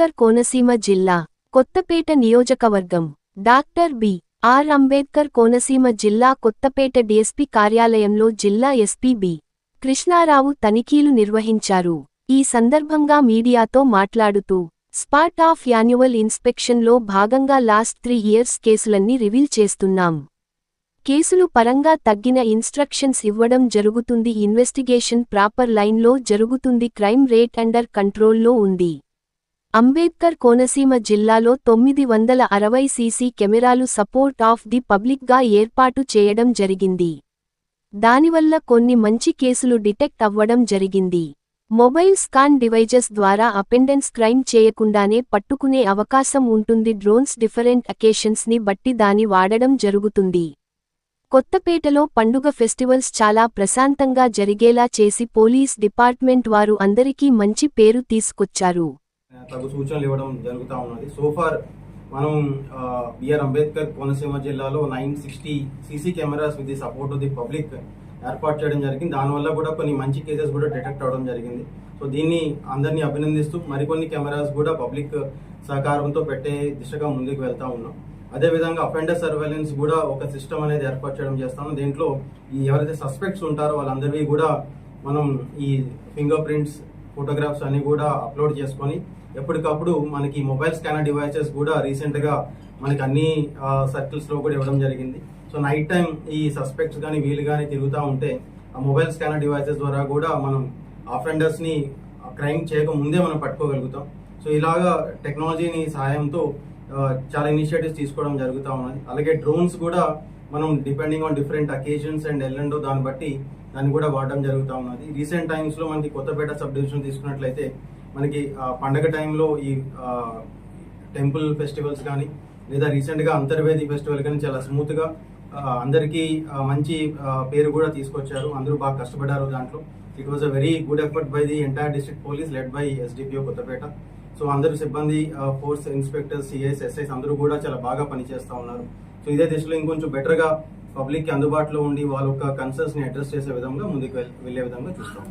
అంబేద్కర్ కోనసీమ జిల్లా కొత్తపేట నియోజకవర్గం. Doctor B. R. Ambedkar Konaseema జిల్లా కొత్తపేట డీఎస్పీ కార్యాలయంలో జిల్లా ఎస్పీ బి. కృష్ణారావు తనిఖీలు నిర్వహించారు. ఈ సందర్భంగా మీడియాతో మాట్లాడుతూ స్పాట్ ఆఫ్ యాన్యువల్ ఇన్స్పెక్షన్లో భాగంగా లాస్ట్ త్రీ ఇయర్స్ కేసులన్నీ రివీల్ చేస్తున్నాం. కేసులు పరంగా తగ్గిన ఇన్స్ట్రక్షన్స్ ఇవ్వడం జరుగుతుంది ఇన్వెస్టిగేషన్ ప్రాపర్ లైన్లో జరుగుతుంది క్రైమ్ రేట్ అండర్ కంట్రోల్లో ఉంది. అంబేద్కర్ కోనసీమ జిల్లాలో తొమ్మిది వందల అరవై సీసీ కెమెరాలు సపోర్ట్ ఆఫ్ ది పబ్లిక్గా ఏర్పాటు చేయడం జరిగింది. దానివల్ల కొన్ని మంచి కేసులు డిటెక్ట్ అవ్వడం జరిగింది. మొబైల్ స్కాన్ డివైజెస్ ద్వారా అపెండెన్స్ క్రైమ్ చేయకుండానే పట్టుకునే అవకాశం ఉంటుంది. డ్రోన్స్ డిఫరెంట్ అకేషన్స్ని బట్టి దాని వాడడం జరుగుతుంది. కొత్తపేటలో పండుగ ఫెస్టివల్స్ చాలా ప్రశాంతంగా జరిగేలా చేసి పోలీస్ డిపార్ట్మెంట్ వారు అందరికీ మంచి పేరు తీసుకొచ్చారు. తగు సూచనలు ఇవ్వడం జరుగుతూ ఉన్నది. సోఫార్ మనం బిఆర్ అంబేద్కర్ కోనసీమ జిల్లాలో nine sixty CC cameras with the support of the public ఏర్పాటు చేయడం జరిగింది. దానివల్ల కూడా కొన్ని మంచి కేసెస్ కూడా డిటెక్ట్ అవడం జరిగింది. సో దీన్ని అందరినీ అభినందిస్తూ మరికొన్ని కెమెరాస్ కూడా పబ్లిక్ సహకారంతో పెట్టే దిశగా ముందుకు వెళ్తా ఉన్నాం. అదేవిధంగా అఫెండర్ సర్వేలెన్స్ కూడా ఒక సిస్టమ్ అనేది ఏర్పాటు చేయడం చేస్తాము దీంట్లో ఈ ఎవరైతే సస్పెక్ట్స్ ఉంటారో వాళ్ళందరివి కూడా మనం ఈ ఫింగర్ ప్రింట్స్ ఫోటోగ్రాఫ్స్ అన్ని కూడా అప్లోడ్ చేసుకొని ఎప్పటికప్పుడు మనకి మొబైల్ స్కానర్ డివైసెస్ కూడా రీసెంట్గా మనకి అన్ని సర్కిల్స్లో కూడా ఇవ్వడం జరిగింది. సో నైట్ టైం ఈ సస్పెక్ట్స్ కానీ వీళ్ళు కానీ తిరుగుతూ ఉంటే ఆ మొబైల్ స్కానర్ డివైసెస్ ద్వారా కూడా మనం ఆఫెండర్స్ని క్రైమ్ చేయక ముందే మనం పట్టుకోగలుగుతాం. సో ఇలాగా టెక్నాలజీని సహాయంతో చాలా ఇనిషియేటివ్స్ తీసుకోవడం జరుగుతూ ఉన్నది. అలాగే డ్రోన్స్ కూడా మనం depending on different occasions and ఎల్లండో దాన్ని బట్టి దాన్ని కూడా వాడడం జరుగుతూ ఉన్నది. రీసెంట్ టైమ్స్లో మనకి కొత్తపేట సబ్ డివిజన్ తీసుకున్నట్లయితే మనకి పండగ టైంలో ఈ టెంపుల్ ఫెస్టివల్స్ కానీ లేదా రీసెంట్గా అంతర్వేది ఫెస్టివల్ కానీ చాలా స్మూత్గా అందరికీ మంచి పేరు కూడా తీసుకొచ్చారు. అందరూ బాగా కష్టపడ్డారు దాంట్లో. It was a very good effort by the entire district police led by SDPO Kothapeta. So అందరు సిబ్బంది ఫోర్స్ ఇన్స్పెక్టర్స్ సిఐస్ ఎస్ఐస్ అందరూ కూడా చాలా బాగా పనిచేస్తూ ఉన్నారు. సో ఇదే దిశలో ఇంకొంచెం బెటర్గా పబ్లిక్కి అందుబాటులో ఉండి వాళ్ళ యొక్క కన్సర్న్స్ని అడ్రస్ చేసే విధంగా ముందుకు వెళ్ళే విధంగా చూస్తాం.